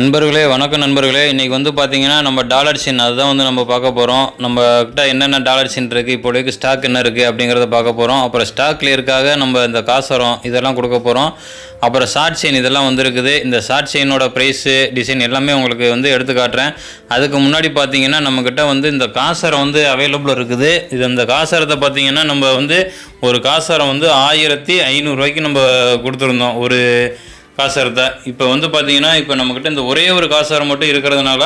நண்பர்களே வணக்கம் நண்பர்களே. இன்றைக்கி வந்து பார்த்தீங்கன்னா நம்ம டாலர் சின் அதுதான் வந்து நம்ம பார்க்க போகிறோம் நம்ம கிட்ட என்னென்ன டாலர் சின் இருக்குது இப்போதைக்கு ஸ்டாக் என்ன இருக்குது அப்படிங்கிறத பார்க்க போகிறோம் அப்புறம் ஸ்டாக் கிளியருக்காக நம்ம இந்த காசரம் இதெல்லாம் கொடுக்க போகிறோம் அப்புறம் ஷார்ட் செயின் இதெல்லாம் வந்துருக்குது. இந்த ஷார்ட் செயினோட ப்ரைஸு டிசைன் எல்லாமே உங்களுக்கு வந்து எடுத்து காட்டுறேன். அதுக்கு முன்னாடி பார்த்தீங்கன்னா நம்மக்கிட்ட வந்து இந்த காசரம் வந்து அவைலபிள் இருக்குது. இது இந்த காசரத்தை பார்த்தீங்கன்னா நம்ம வந்து ஒரு காசரம் வந்து ஆயிரத்தி ஐநூறுரூவாய்க்கு நம்ம கொடுத்துருந்தோம். ஒரு காசாரத்தை. இப்போ வந்து பார்த்தீங்கன்னா இப்போ நம்மக்கிட்ட இந்த ஒரே ஒரு காசாரம் மட்டும் இருக்கிறதுனால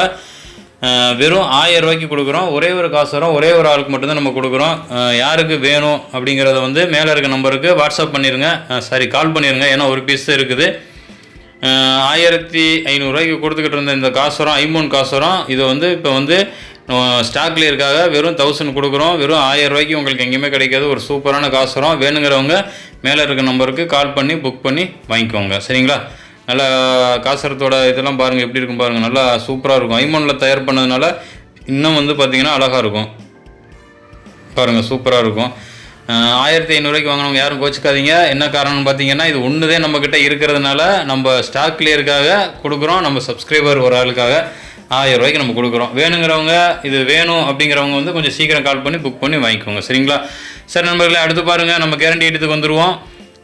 வெறும் ஆயிரம் ரூபாய்க்கு கொடுக்குறோம். ஒரே ஒரு காசாரம் ஒரே ஒரு ஆளுக்கு மட்டும்தான் நம்ம கொடுக்குறோம். யாருக்கு வேணும் அப்படிங்கிறத வந்து மேலே இருக்க நம்பருக்கு வாட்ஸ்அப் பண்ணிடுங்க சாரி கால் பண்ணிடுங்க ஏன்னா ஒரு பீஸ் இருக்குது. ஆயிரத்தி ஐநூறுரூவாய்க்கு கொடுத்துக்கிட்டு இருந்த இந்த காசுரம் காசு காசுரம் இது வந்து இப்போ வந்து ஸ்டாக்ல இருக்காக வெறும் தௌசண்ட் கொடுக்குறோம் வெறும் ஆயிரம் ரூபாய்க்கு உங்களுக்கு எங்கேயுமே கிடைக்காது ஒரு சூப்பரான காசுரம். வேணுங்கிறவங்க மேலே இருக்க நம்பருக்கு கால் பண்ணி புக் பண்ணி வாங்கிக்கோங்க. சரிங்களா? நல்லா காசரத்தோட இதெல்லாம் பாருங்கள் எப்படி இருக்கும் பாருங்கள் நல்லா சூப்பராக இருக்கும். ஐமோனில் தயார் பண்ணதுனால இன்னும் வந்து பார்த்தீங்கன்னா அழகாக இருக்கும். பாருங்கள் சூப்பராக இருக்கும். ஆயிரத்தி ஐநூறுரூவாய்க்கு வாங்கினவங்க யாரும் கோச்சிக்காதீங்க. என்ன காரணம்னு பார்த்தீங்கன்னா இது ஒன்றுதே நம்மக்கிட்ட இருக்கிறதுனால நம்ம ஸ்டாக் கிளியருக்காக கொடுக்குறோம். நம்ம சப்ஸ்கிரைபர் ஒரு ஆளுக்காக ஆயிரம் ரூபாய்க்கு நம்ம கொடுக்குறோம். வேணுங்கிறவங்க இது வேணும் அப்படிங்கிறவங்க வந்து கொஞ்சம் சீக்கிரம் கால் பண்ணி புக் பண்ணி வாங்கிக்கோங்க. சரிங்களா? சரி நண்பர்களே அடுத்து பாருங்கள் நம்ம கேரண்டி ஐட்டத்துக்கு வந்துடுவோம்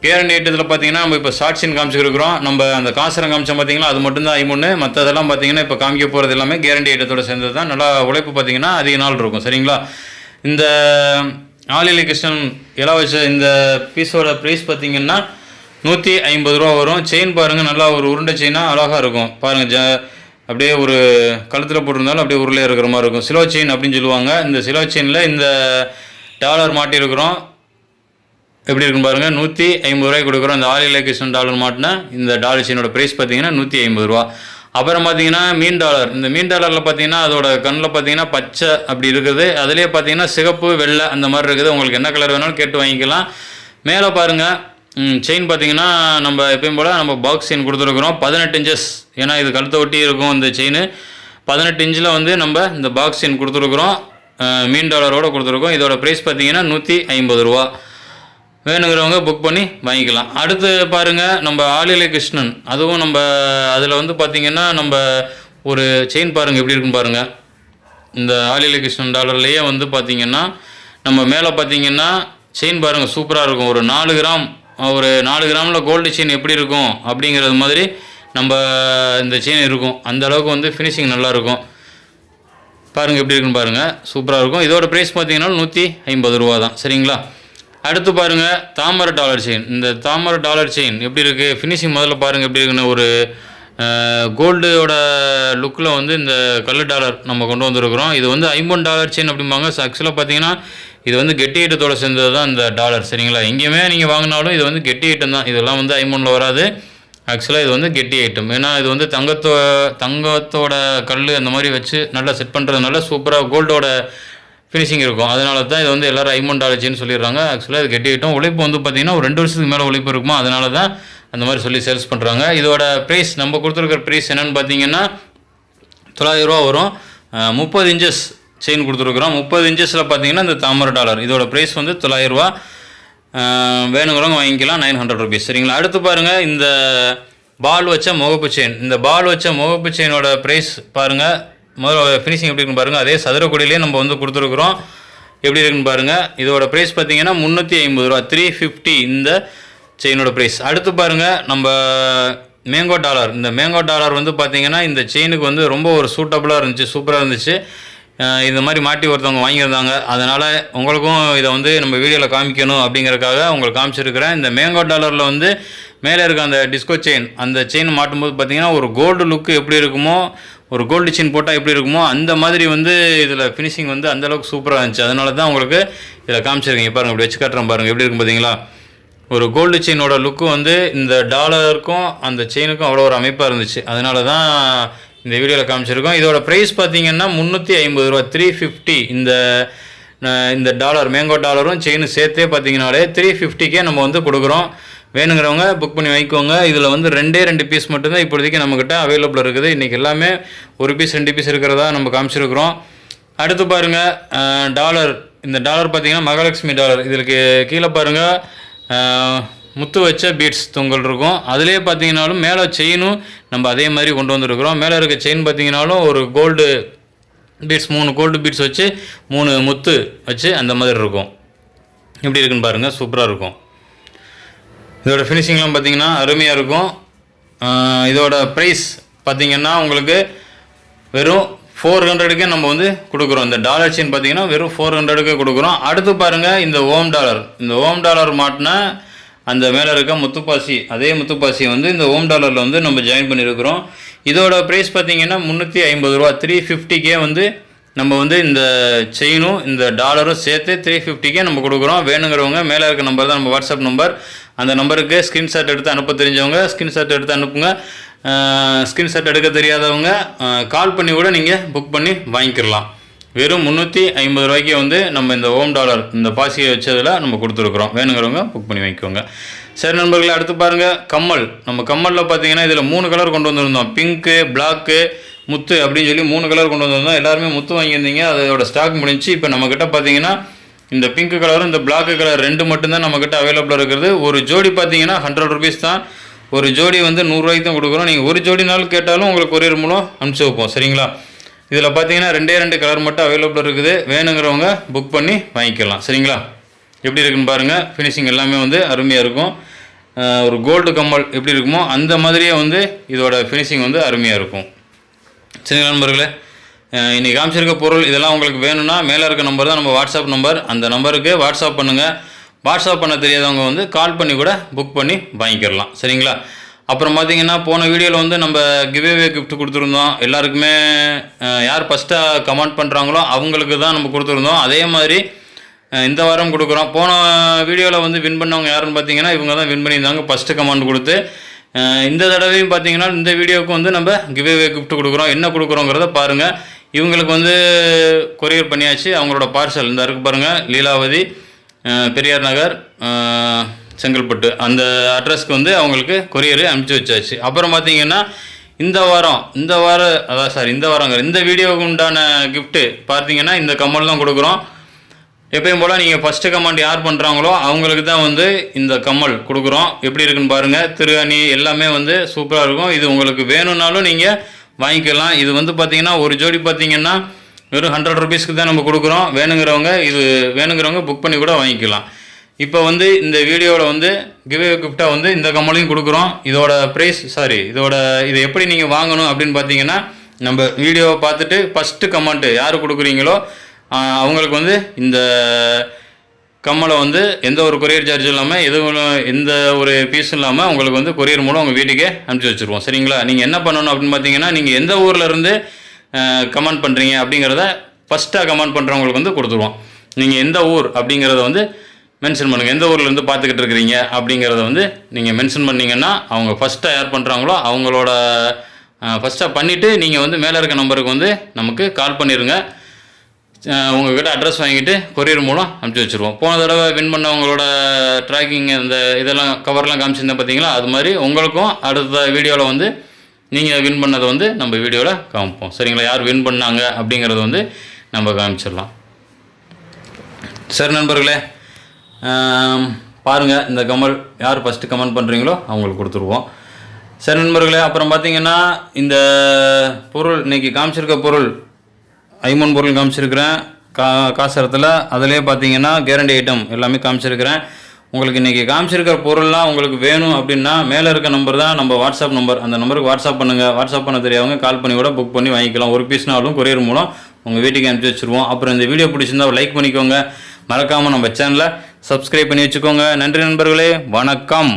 கேரண்டி ஐட்டத்தில் பார்த்தீங்கன்னா நம்ம இப்போ ஷார்ட் சீன் காமிச்சிருக்கிறோம். நம்ம அந்த காசரம் காமிச்சோம் பார்த்தீங்களா அது மட்டும்தான் ஐமொன்று மற்றதெல்லாம் பார்த்தீங்கன்னா இப்போ காமிக்க போகிறது எல்லாமே கேரண்டி ஐட்டத்தோட சேர்ந்தது தான் நல்லா உழைப்பு பார்த்தீங்கன்னா அதிக நாள் இருக்கும். சரிங்களா? இந்த நாளிலை கிருஷ்ணன் இலை வச்ச இந்த பீஸோட ப்ரைஸ் பார்த்தீங்கன்னா நூற்றி ஐம்பது ரூபா வரும். செயின் பாருங்கள் நல்லா ஒரு உருண்டை செயினாக அழகாக இருக்கும். பாருங்கள் ஜ அப்படியே ஒரு கழுத்தில் போட்டிருந்தாலும் அப்படியே உருளையாக இருக்கிற மாதிரி இருக்கும். சிலோ செயின் அப்படின்னு சொல்லுவாங்க. இந்த சிலோ செயினில் இந்த டாலர் மாட்டியிருக்கிறோம். எப்படி இருக்குன்னு பாருங்கள் நூற்றி ஐம்பது ரூபாய்க்கு கொடுக்குறோம். இந்த ஆலிலி கிருஷ்ணன் டாலர் மாட்டினா இந்த டாலர் செயினோட ப்ரைஸ் பார்த்தீங்கன்னா நூற்றி ஐம்பது ரூபா. அப்புறம் பார்த்தீங்கன்னா மீன் டாலர். இந்த மீன் டாலரில் பார்த்தீங்கன்னா அதோட கண்ணில் பார்த்தீங்கன்னா பச்சை அப்படி இருக்குது. அதுலேயே பார்த்தீங்கன்னா சிகப்பு வெள்ளை அந்த மாதிரி இருக்குது. உங்களுக்கு என்ன கலர் வேணாலும் கேட்டு வாங்கிக்கலாம். மேலே பாருங்கள் செயின் பார்த்தீங்கன்னா நம்ம எப்பயும் போல் நம்ம பாக்ஸ் செயின் கொடுத்துருக்குறோம். பதினெட்டு இன்ச்சஸ் ஏன்னா இது கழுத்தை ஒட்டி இருக்கும் இந்த செயின் பதினெட்டு இன்ச்சில் வந்து நம்ம இந்த பாக்ஸ் செயின் கொடுத்துருக்குறோம். மீன் டாலரோட கொடுத்துருக்கோம். இதோட ப்ரைஸ் பார்த்தீங்கன்னா நூற்றி ஐம்பது ரூபா. வேணுங்கிறவங்க புக் பண்ணி வாங்கிக்கலாம். அடுத்து பாருங்கள் நம்ம ஆலிலை கிருஷ்ணன் அதுவும் நம்ம அதில் வந்து பார்த்திங்கன்னா நம்ம ஒரு செயின் பாருங்கள் எப்படி இருக்குன்னு பாருங்கள் இந்த ஆலிலை கிருஷ்ணன் டாலர்லேயே வந்து பார்த்திங்கன்னா நம்ம மேலே பார்த்தீங்கன்னா செயின் பாருங்கள் சூப்பராக இருக்கும். ஒரு நாலு கிராம் ஒரு நாலு கிராமில் கோல்டு செயின் எப்படி இருக்கும்? அப்படிங்கிறது மாதிரி நம்ம இந்த செயின் இருக்கும். அந்த அளவுக்கு வந்து ஃபினிஷிங் நல்லாயிருக்கும் பாருங்கள் எப்படி இருக்குன்னு பாருங்கள் சூப்பராக இருக்கும். இதோட ப்ரைஸ் பார்த்தீங்கன்னா நூற்றி ஐம்பது ரூபா தான் சரிங்களா? அடுத்து பாருங்கள் தாமரை டாலர் செயின். இந்த தாமரை டாலர் செயின் எப்படி இருக்குது ஃபினிஷிங் முதல்ல பாருங்கள் எப்படி இருக்குன்னு ஒரு கோல்டோட லுக்கில் வந்து இந்த கல் டாலர் நம்ம கொண்டு வந்திருக்கிறோம். இது வந்து ஐம்பது டாலர் செயின் அப்படிம்பாங்க. ஆக்சுவலாக பார்த்தீங்கன்னா இது வந்து கெட்டி ஐட்டத்தோட சேர்ந்தது தான் இந்த டாலர் சரிங்களா? எங்கேயுமே நீங்கள் வாங்கினாலும் இது வந்து கெட்டி ஐட்டம் தான். இதெல்லாம் வந்து ஐம்பனில் வராது. ஆக்சுவலாக இது வந்து கெட்டி ஐட்டம். ஏன்னா இது வந்து தங்கத்தோ தங்கத்தோட கல் அந்த மாதிரி வச்சு நல்லா செட் பண்ணுறதுனால சூப்பராக கோல்டோட ஃபினிஷிங் இருக்கும். அதனால தான் இது வந்து எல்லாரும் ஐமௌண்ட் ஆலஜின்னு சொல்லிடுறாங்க. ஆக்சுவலாக இது கெட்டி உழைப்பு வந்து பார்த்திங்கன்னா ஒரு ரெண்டு வருஷத்துக்கு மேலே உழைப்பு இருக்குமா? அதனால தான் அந்த மாதிரி சொல்லி சேல்ஸ் பண்ணுறாங்க இதோட ப்ரைஸ் நம்ம கொடுத்துருக்கிற ப்ரைஸ் என்னென்னு பார்த்தீங்கன்னா தொள்ளாயிரம் ரூபா வரும். முப்பது இன்ச்சஸ் செயின் கொடுத்துருக்குறோம். முப்பது இன்ச்சஸில் பார்த்தீங்கன்னா இந்த தாமரை டாலர் இதோட ப்ரைஸ் வந்து தொள்ளாயிரம் ரூபா. வேணுங்கிறவங்க வாங்கிக்கலாம். நைன் ஹண்ட்ரட் ருபீஸ் சரிங்களா? அடுத்து பாருங்கள் இந்த பால் வச்ச முகப்பு செயின் இந்த பால் வச்ச முகப்பு செயினோட ப்ரைஸ் பாருங்கள் முதல்ல ஃபினிஷிங் எப்படி இருக்குன்னு பாருங்கள் அதே சதுரக்குடியிலே நம்ம வந்து கொடுத்துருக்குறோம். எப்படி இருக்குன்னு பாருங்கள் இதோட ப்ரைஸ் பார்த்தீங்கன்னா முந்நூற்றி ஐம்பது ரூபா. த்ரீ ஃபிஃப்டி இந்த செயினோட ப்ரைஸ் அடுத்து பாருங்கள் நம்ம மேங்கோ டாலர் இந்த மேங்கோ டாலர் வந்து பார்த்தீங்கன்னா இந்த செயினுக்கு வந்து ரொம்ப ஒரு சூட்டபுளாக இருந்துச்சு சூப்பராக இருந்துச்சு. இந்த மாதிரி மாட்டி ஒருத்தவங்க வாங்கியிருந்தாங்க. அதனால் உங்களுக்கும் இதை வந்து நம்ம வீடியோவில் காமிக்கணும் அப்படிங்கிறக்காக உங்களுக்கு காமிச்சிருக்கிறேன். இந்த மேங்கோ டாலரில் வந்து மேலே இருக்க அந்த டிஸ்கோ செயின் அந்த செயின் மாட்டும்போது பார்த்தீங்கன்னா ஒரு கோல்டு லுக்கு எப்படி இருக்குமோ ஒரு கோல்டு செயின் போட்டால் எப்படி இருக்குமோ அந்த மாதிரி வந்து இதில் ஃபினிஷிங் வந்து அந்த அளவுக்கு சூப்பராக இருந்துச்சு. அதனால தான் உங்களுக்கு இதில் காமிச்சிருக்கீங்க. பாருங்கள் இப்படி வச்சு காட்டுறேன் பாருங்கள் எப்படி இருக்கும் பார்த்தீங்களா ஒரு கோல்டு செயினோட லுக்கு வந்து இந்த டாலருக்கும் அந்த செயினுக்கும் அவ்வளோ ஒரு அமைப்பாக இருந்துச்சு. அதனால தான் இந்த வீடியோவில் காமிச்சிருக்கோம். இதோட ப்ரைஸ் பார்த்தீங்கன்னா முந்நூற்றி ஐம்பது ரூபா த்ரீ ஃபிஃப்டி இந்த இந்த டாலர் மேங்கோ டாலரும் செயின் சேர்த்தே பார்த்தீங்கனாலே த்ரீ ஃபிஃப்டிக்கே நம்ம வந்து கொடுக்குறோம். வேணுங்கிறவங்க புக் பண்ணி வாங்கிக்கோங்க. இதில் வந்து ரெண்டே ரெண்டு பீஸ் மட்டும்தான் இப்போதைக்கு நம்மக்கிட்ட அவைலபிள் இருக்குது. இன்றைக்கி எல்லாமே ஒரு பீஸ் ரெண்டு பீஸ் இருக்கிறதா நம்ம காமிச்சிருக்கிறோம். அடுத்து பாருங்கள் டாலர் இந்த டாலர் பார்த்திங்கன்னா மகாலட்சுமி டாலர் இதற்கு கீழே பாருங்கள் முத்து வச்ச பீட்ஸ் தொங்கல் இருக்கும். அதுலேயே பார்த்தீங்கனாலும் மேலே செயினும் நம்ம அதே மாதிரி கொண்டு வந்திருக்கிறோம். மேலே இருக்க செயின் பார்த்தீங்கனாலும் ஒரு கோல்டு பீட்ஸ் மூணு கோல்டு பீட்ஸ் வச்சு மூணு முத்து வச்சு அந்த மாதிரி இருக்கும். எப்படி இருக்குன்னு பாருங்கள் சூப்பராக இருக்கும். இதோட ஃபினிஷிங்லாம் பார்த்தீங்கன்னா அருமையாக இருக்கும். இதோட ப்ரைஸ் பார்த்தீங்கன்னா உங்களுக்கு வெறும் ஃபோர் ஹண்ட்ரடுக்கே நம்ம வந்து கொடுக்குறோம். இந்த டாலர் செயின் பார்த்தீங்கன்னா வெறும் ஃபோர் ஹண்ட்ரடுக்கே கொடுக்குறோம். அடுத்து பாருங்கள் இந்த ஓம் டாலர். இந்த ஓம் டாலர் மாட்டினா அந்த மேலே இருக்க முத்துப்பாசி அதே முத்துப்பாசி வந்து இந்த ஓம் டாலரில் வந்து நம்ம ஜாயின் பண்ணியிருக்கிறோம் இதோட ப்ரைஸ் பார்த்தீங்கன்னா முந்நூற்றி ஐம்பது ரூபா. த்ரீ ஃபிஃப்டிக்கே வந்து நம்ம வந்து இந்த செயினும் இந்த டாலரும் சேர்த்து த்ரீ ஃபிஃப்டிக்கே நம்ம கொடுக்குறோம். வேணுங்கிறவங்க மேலே இருக்க நம்பர் தான் நம்ம வாட்ஸ்அப் நம்பர் அந்த நம்பருக்கு ஸ்க்ரீன்ஷாட் எடுத்து அனுப்ப தெரிஞ்சவங்க ஸ்க்ரீன்ஷாட் எடுத்து அனுப்புங்க. ஸ்க்ரீன்ஷாட் எடுக்க தெரியாதவங்க கால் பண்ணி கூட நீங்கள் புக் பண்ணி வாங்கிக்கிடலாம் வெறும் முந்நூற்றி ஐம்பது ரூபாய்க்கு வந்து நம்ம இந்த ஓம் டாலர் இந்த பாசியை வச்சதில் நம்ம கொடுத்துருக்குறோம். வேணுங்கிறவங்க புக் பண்ணி வாங்கிக்கோங்க. சரி நண்பர்களை அடுத்து பாருங்கள் கம்மல். நம்ம கம்மலில் பார்த்தீங்கன்னா இதில் மூணு கலர் கொண்டு வந்திருந்தோம். பிங்க்கு பிளாக்கு முத்து அப்படின்னு சொல்லி மூணு கலர் கொண்டு வந்திருந்தோம். எல்லாருமே முத்து வாங்கியிருந்தீங்க. அதோட ஸ்டாக் முடிஞ்சு இப்போ நம்மக்கிட்ட பார்த்தீங்கன்னா இந்த பிங்க் கலரும் இந்த பிளாக் கலர் ரெண்டு மட்டும்தான் நம்மக்கிட்ட அவைலபிளாக இருக்கிறது. ஒரு ஜோடி பார்த்தீங்கன்னா ஹண்ட்ரட் ருபீஸ் தான். ஒரு ஜோடி வந்து நூறுரூவாய்க்கு தான் கொடுக்குறோம். நீங்கள் ஒரு ஜோடினாலும் கேட்டாலும் உங்களுக்கு கொரியர் மூலம் அனுப்பிச்சி வைப்போம். சரிங்களா? இதில் பார்த்தீங்கன்னா ரெண்டே ரெண்டு கலர் மட்டும் அவைலபிள் இருக்குது. வேணுங்கிறவங்க புக் பண்ணி வாங்கிக்கலாம். சரிங்களா? எப்படி இருக்குன்னு பாருங்கள் ஃபினிஷிங் எல்லாமே வந்து அருமையாக இருக்கும். ஒரு கோல்டு கம்மல் எப்படி இருக்குமோ அந்த மாதிரியே வந்து இதோட ஃபினிஷிங் வந்து அருமையாக இருக்கும். சரிங்களா நண்பர்களே? இன்றைக்கி காமிச்சிருக்க பொருள் இதெல்லாம் உங்களுக்கு வேணும்னா மேலே இருக்க நம்பர் தான் நம்ம வாட்ஸ்அப் நம்பர் அந்த நம்பருக்கு வாட்ஸ்அப் பண்ணுங்கள் வாட்ஸ்அப் பண்ண தெரியாதவங்க வந்து கால் பண்ணி கூட புக் பண்ணி வாங்கிக்கிடலாம். சரிங்களா? அப்புறம் பார்த்தீங்கன்னா போன வீடியோவில் வந்து நம்ம கிவ்அவே கிஃப்ட் கொடுத்துருந்தோம். எல்லாருக்குமே யார் ஃபஸ்ட்டாக கமெண்ட் பண்ணுறாங்களோ அவங்களுக்கு தான் நம்ம கொடுத்துருந்தோம். அதே மாதிரி இந்த வாரம் கொடுக்குறோம். போன வீடியோவில் வந்து வின் பண்ணவங்க யாருன்னு பார்த்தீங்கன்னா இவங்க தான் வின் பண்ணியிருந்தாங்க ஃபஸ்ட்டு கமெண்ட் கொடுத்து. இந்த தடவையும் பார்த்தீங்கன்னா இந்த வீடியோவுக்கு வந்து நம்ம கிவ்அவே கிஃப்ட் கொடுக்குறோம். என்ன கொடுக்குறோங்கிறத பாருங்கள் இவங்களுக்கு வந்து கொரியர் பண்ணியாச்சு. அவங்களோட பார்சல் இந்த இருக்கு பாருங்கள் லீலாவதி பெரியார் நகர் செங்கல்பட்டு. அந்த அட்ரஸ்க்கு வந்து அவங்களுக்கு கொரியர் அனுப்பிச்சி வச்சாச்சு. அப்புறம் பார்த்தீங்கன்னா இந்த வாரம் இந்த வாரம் அதான் சாரி இந்த வாரங்க இந்த வீடியோவுக்கு உண்டான கிஃப்ட்டு பார்த்தீங்கன்னா இந்த கம்மல் தான் கொடுக்குறோம். எப்பயும் போல் நீங்கள் ஃபஸ்ட்டு கமெண்ட் யார் பண்ணுறாங்களோ அவங்களுக்கு தான் வந்து இந்த கம்மல் கொடுக்குறோம். எப்படி இருக்குன்னு பாருங்கள் திருகாணி எல்லாமே வந்து சூப்பராக இருக்கும். இது உங்களுக்கு வேணும்னாலும் நீங்கள் வாங்கிக்கலாம். இது வந்து பார்த்தீங்கன்னா ஒரு ஜோடி பார்த்தீங்கன்னா வெறும் ஹண்ட்ரட் ருபீஸ்க்கு தான் நம்ம கொடுக்குறோம். வேணுங்கிறவங்க இது வேணுங்கிறவங்க புக் பண்ணி கூட வாங்கிக்கலாம். இப்போ வந்து இந்த வீடியோவில் வந்து கிவே கிஃப்டாக வந்து இந்த கம்மலையும் கொடுக்குறோம். இதோட ப்ரைஸ் சாரி இதோட இதை எப்படி நீங்கள் வாங்கணும் அப்படின்னு பார்த்தீங்கன்னா நம்ம வீடியோவை பார்த்துட்டு ஃபஸ்ட்டு கமெண்ட்டு யார் கொடுக்குறீங்களோ அவங்களுக்கு வந்து இந்த கம்மலை வந்து எந்த ஒரு கொரியர் சார்ஜும் இல்லாமல் எதுவும் எந்த ஒரு பீஸும் இல்லாமல் உங்களுக்கு வந்து கொரியர் மூலம் உங்கள் வீட்டுக்கே அனுப்பிச்சி வச்சுருவோம். சரிங்களா? நீங்கள் என்ன பண்ணணும் அப்படின்னு பார்த்தீங்கன்னா நீங்கள் எந்த ஊரில் இருந்து கமெண்ட் பண்ணுறீங்க அப்படிங்கிறத ஃபஸ்ட்டாக கமெண்ட் பண்ணுறவங்களுக்கு வந்து கொடுத்துருவோம். நீங்கள் எந்த ஊர் அப்படிங்கிறத வந்து மென்ஷன் பண்ணுங்கள் எந்த ஊர்லேருந்து பார்த்துக்கிட்டு இருக்கிறீங்க அப்படிங்கிறத வந்து நீங்கள் மென்ஷன் பண்ணீங்கன்னா அவங்க ஃபஸ்ட்டாக யார் பண்ணுறாங்களோ அவங்களோட ஃபஸ்ட்டாக பண்ணிவிட்டு நீங்கள் வந்து மேலே இருக்க நம்பருக்கு வந்து நமக்கு கால் பண்ணிடுங்க உங்கள்கிட்ட அட்ரஸ் வாங்கிட்டு கொரியர் மூலம் அனுப்பிச்சி வச்சுருவோம். போன தடவை வின் பண்ணவங்களோட ட்ராக்கிங் இந்த இதெல்லாம் கவர்லாம் காமிச்சிருந்தேன் பார்த்தீங்களா அது மாதிரி உங்களுக்கும் அடுத்த வீடியோவில் வந்து நீங்கள் வின் பண்ணதை வந்து நம்ம வீடியோவில் காமிப்போம். சரிங்களா? யார் வின் பண்ணாங்க அப்படிங்கிறத வந்து நம்ம காமிச்சிடலாம். சரி நண்பர்களே பாருங்கள் இந்த கமல் யார் ஃபஸ்ட்டு கமெண்ட் பண்ணுறீங்களோ அவங்களுக்கு கொடுத்துருவோம். சரி நண்பர்களே அப்புறம் பார்த்தீங்கன்னா இந்த பொருள் இன்னைக்கு காமிச்சிருக்க பொருள் ஐமன் பொருள் காமிச்சிருக்கிறேன். கா காசரத்தில் அதிலே பார்த்தீங்கன்னா கேரண்டி ஐட்டம் எல்லாமே காமிச்சிருக்கிறேன். உங்களுக்கு இன்றைக்கி காமிச்சிருக்கிற பொருள்லாம் உங்களுக்கு வேணும் அப்படின்னா மேலே இருக்க நம்பர் தான் நம்ம வாட்ஸ்அப் நம்பர் அந்த நம்பருக்கு வாட்ஸ்அப் பண்ணுங்கள் வாட்ஸ்அப் பண்ண தெரியாதவங்க கால் பண்ணி கூட புக் பண்ணி வாங்கிக்கலாம். ஒரு பீஸ்னாலும் கொரியர் மூலம் உங்கள் வீட்டுக்கு அனுப்பிச்சி வச்சுருவோம். அப்புறம் இந்த வீடியோ பிடிச்சிருந்தா லைக் பண்ணிக்கோங்க. மறக்காமல் நம்ம சேனலை சப்ஸ்கிரைப் பண்ணி வச்சுக்கோங்க. நன்றி நண்பர்களே. வணக்கம்.